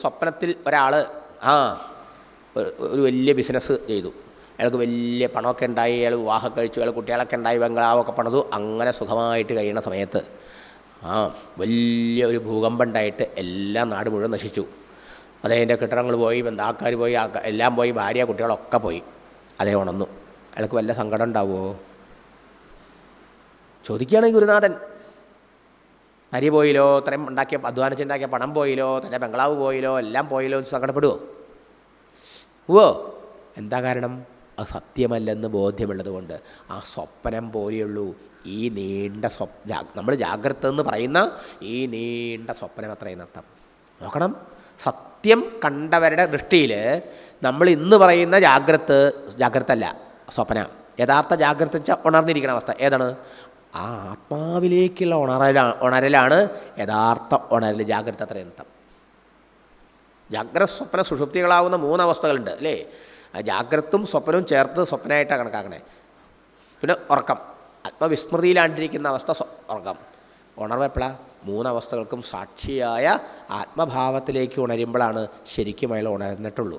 സ്വപ്നത്തിൽ ഒരാൾ ആ ഒരു- വലിയ ബിസിനസ് ചെയ്തു. അയാൾക്ക് വലിയ പണമൊക്കെ ഉണ്ടായി അയാൾ വിവാഹം കഴിച്ചു അയാൾ കുട്ടികളൊക്കെ ഉണ്ടായി ബംഗ്ലാവൊക്കെ പണിതു. അങ്ങനെ സുഖമായിട്ട് കഴിയുന്ന സമയത്ത് ആ വലിയ ഒരു ഭൂകമ്പം ഉണ്ടായിട്ട് എല്ലാം നാട് മുഴുവൻ നശിച്ചു. അദ്ദേഹത്തിന്റെ കെട്ടിടങ്ങൾ പോയി ബന്ധാക്കാർ പോയി ആൾക്കാർ എല്ലാം പോയി ഭാര്യ കുട്ടികളൊക്കെ പോയി. അതേ ഉണർന്നു. അയാൾക്ക് വല്ല സങ്കടം ഉണ്ടാവുമോ? ചോദിക്കുകയാണെങ്കിൽ ഗുരുനാഥൻ അരി പോയില്ലോ ഇത്രയും ഉണ്ടാക്കിയ അധ്വാനിച്ചുണ്ടാക്കിയ പണം പോയില്ലോ തന്റെ ബംഗ്ലാവ് പോയില്ലോ എല്ലാം പോയില്ലോ എന്ന് സങ്കടപ്പെടുവോ? ഓ എന്താ കാരണം? അത് സത്യമല്ലെന്ന് ബോധ്യമുള്ളത് കൊണ്ട് ആ സ്വപ്നം പോലെയുള്ളൂ ഈ നീണ്ട സ്വപ്ന നമ്മൾ ജാഗ്രത എന്ന് പറയുന്ന ഈ നീണ്ട സ്വപ്നം അത്രയും നഷ്ടം നോക്കണം. സത്യം കണ്ടവരുടെ ദൃഷ്ടിയിൽ നമ്മൾ ഇന്ന് പറയുന്ന ജാഗ്രത ജാഗ്രത അല്ല സ്വപ്ന. യഥാർത്ഥ ജാഗ്രത വെച്ചാൽ ഉണർന്നിരിക്കുന്ന അവസ്ഥ. ഏതാണ്? ആ ആത്മാവിലേക്കുള്ള ഉണരലാണ് ഉണരലാണ് യഥാർത്ഥ ഉണരൽ ജാഗ്രത നഷ്ടം ജാഗ്രത സ്വപ്ന സുഷുപ്തികളാവുന്ന മൂന്നവസ്ഥകളുണ്ട് അല്ലേ? ആ ജാഗ്രതും സ്വപ്നവും ചേർത്ത് സ്വപ്നമായിട്ടാണ് കണക്കാക്കണേ. പിന്നെ ഉറക്കം. ആത്മവിസ്മൃതിയിലാണ്ടിരിക്കുന്ന അവസ്ഥ ഉറക്കം. ഉണർവ് എപ്പോഴാണ് മൂന്നവസ്ഥകൾക്കും സാക്ഷിയായ ആത്മഭാവത്തിലേക്ക് ഉണരുമ്പോഴാണ് ശരിക്കും അയാൾ ഉണർന്നിട്ടുള്ളൂ.